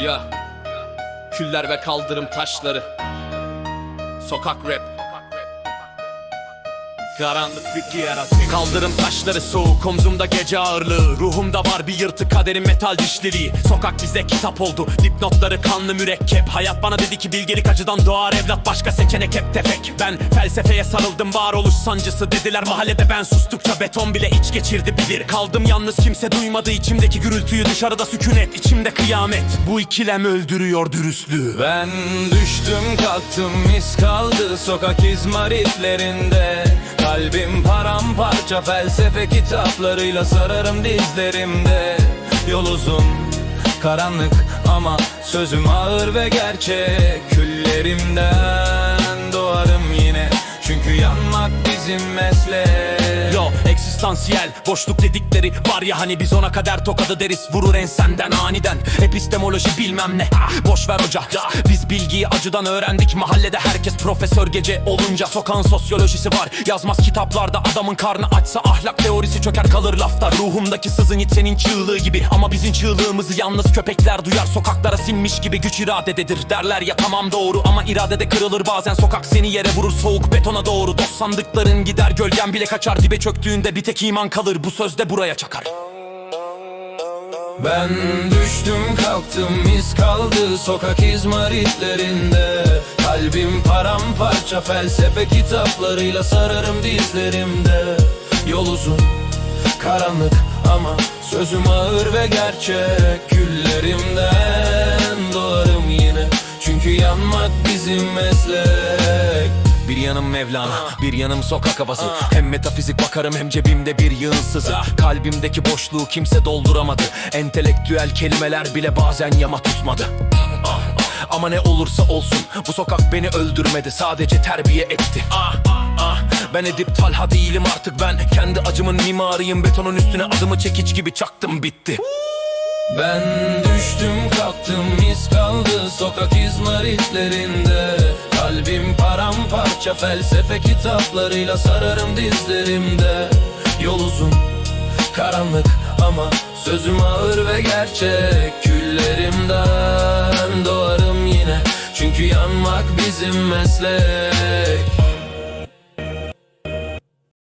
Ya. Küller ve kaldırım taşları. Sokak rap Karanlık bir yaratık Kaldırım taşları soğuk omzumda gece ağırlığı. Ruhumda var bir yırtık kaderin metal dişliliği. Sokak bize kitap oldu dipnotları kanlı mürekkep. Hayat bana dedi ki bilgelik acıdan doğar evlat Başka seçenek hep tefek. Ben felsefeye sarıldım varoluş sancısı dediler. Mahallede ben sustukça beton bile iç geçirdi bilir. Kaldım yalnız kimse duymadı içimdeki gürültüyü. Dışarıda sükunet içimde kıyamet. Bu ikilem öldürüyor dürüstlüğü. Ben düştüm kalktım mis kaldı. Sokak izmaritlerinde Kalbim paramparça felsefe kitaplarıyla sararım dizlerimde. Yol uzun karanlık ama sözüm ağır ve gerçek. Küllerimden doğarım yine çünkü yanmak bizim meslek eksistansiyel. Boşluk dedikleri var ya hani biz ona kadar tokadı deriz. Vurur ensenden aniden. Epistemoloji bilmem ne. Boş ver hoca. Biz bilgiyi acıdan öğrendik. Mahallede herkes profesör gece olunca Sokağın sosyolojisi var. Yazmaz kitaplarda adamın karnı açsa ahlak teorisi çöker kalır lafta. Ruhumdaki sızın it senin çığlığı gibi. Ama bizim çığlığımızı yalnız köpekler duyar. Sokaklara sinmiş gibi güç iradededir derler ya tamam doğru. Ama iradede kırılır bazen. Sokak seni yere vurur soğuk betona doğru. Dost sandıkların gider gölgen bile kaçar. Dibe çöktüğünde bir tek iman kalır bu sözde buraya çakar. Ben düştüm kalktım iz kaldı sokak izmaritlerinde. Kalbim paramparça felsefe kitaplarıyla sararım dizlerimde. Yol uzun karanlık ama sözüm ağır ve gerçek. Küllerimden doğarım yine çünkü yanmak bizim meslek bir yanım Mevlana, bir yanım sokak havası. Hem metafizik bakarım hem cebimde bir yığın sızı. Kalbimdeki boşluğu kimse dolduramadı. Entelektüel kelimeler bile bazen yama tutmadı. Ama ne olursa olsun bu sokak beni öldürmedi. Sadece terbiye etti. Ben Edip Talha değilim artık ben. Kendi acımın mimarıyım. Betonun üstüne adımı çekiç gibi çaktım bitti. Ben düştüm kalktım iz kaldı. Sokak izmaritlerinde paramparça felsefe kitaplarıyla sararım dizlerimde. Yol uzun karanlık ama sözüm ağır ve gerçek. Küllerimden doğarım yine çünkü yanmak bizim meslek